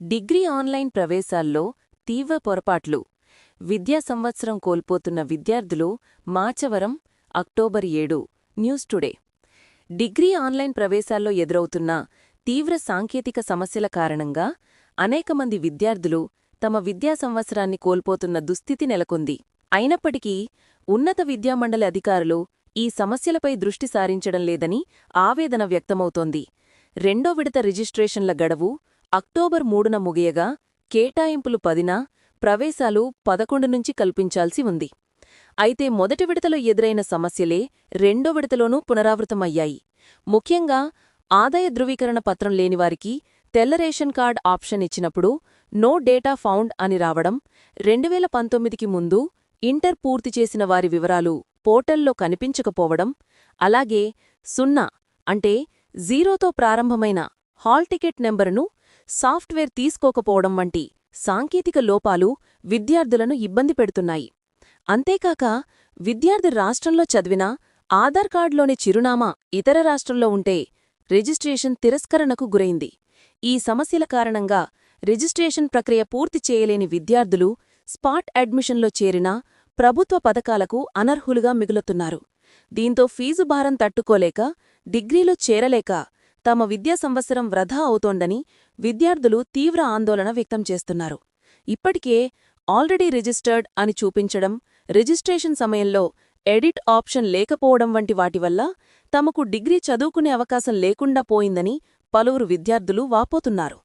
Degree online ప్రవేశాల్లో తీవ్ర పొరపాట్లు. విద్యా సంవత్సరం కోల్పోతున్న విద్యార్థులు మాచవరం అక్టోబర్ ఏడు న్యూస్ టుడే. డిగ్రీ ఆన్లైన్ ప్రవేశాల్లో ఎదురవుతున్న తీవ్ర సాంకేతిక సమస్యల కారణంగా అనేక మంది విద్యార్థులు తమ విద్యా సంవత్సరాన్ని కోల్పోతున్న దుస్థితి నెలకొంది. అయినప్పటికీ ఉన్నత విద్యామండలి అధికారులు ఈ సమస్యలపై దృష్టి సారించడం లేదని ఆవేదన వ్యక్తమవుతోంది. రెండో విడత రిజిస్ట్రేషన్ల గడువు అక్టోబర్ మూడున ముగియగా కేటాయింపులు పదిన ప్రవేశాలు పదకొండు నుంచి కల్పించాల్సి ఉంది. అయితే మొదటి విడతలో ఎదురైన సమస్యలే రెండో విడతలోనూ పునరావృతమయ్యాయి. ముఖ్యంగా ఆదాయ ధృవీకరణ పత్రం లేనివారికి తెల్ల రేషన్ కార్డ్ ఆప్షన్ ఇచ్చినప్పుడు నో డేటా ఫౌండ్ అని రావడం రెండువేల పంతొమ్మిదికి ముందు ఇంటర్ పూర్తి చేసిన వారి వివరాలు పోర్టల్లో కనిపించకపోవడం అలాగే సున్నా అంటే జీరోతో ప్రారంభమైన హాల్ టికెట్ నెంబరును సాఫ్ట్వేర్ తీసుకోకపోవడం వంటి సాంకేతిక లోపాలు విద్యార్థులను ఇబ్బంది పెడుతున్నాయి. అంతేకాక విద్యార్థి రాష్ట్రంలో చదివినా ఆధార్ కార్డులోని చిరునామా ఇతర రాష్ట్రంలో ఉంటే రిజిస్ట్రేషన్ తిరస్కరణకు గురైంది. ఈ సమస్యల కారణంగా రిజిస్ట్రేషన్ ప్రక్రియ పూర్తి చేయలేని విద్యార్థులు స్పాట్ అడ్మిషన్లో చేరినా ప్రభుత్వ పథకాలకు అనర్హులుగా మిగులుతున్నారు. దీంతో ఫీజు భారం తట్టుకోలేక డిగ్రీలో చేరలేక తమ విద్యా సంవత్సరం వృధా అవుతోందని విద్యార్థులు తీవ్ర ఆందోళన వ్యక్తం చేస్తున్నారు. ఇప్పటికే ఆల్రెడీ రిజిస్టర్డ్ అని చూపించడం రిజిస్ట్రేషన్ సమయంలో ఎడిట్ ఆప్షన్ లేకపోవడం వంటి వాటి వల్ల తమకు డిగ్రీ చదువుకునే అవకాశం లేకుండా పోయిందని పలువురు విద్యార్థులు వాపోతున్నారు.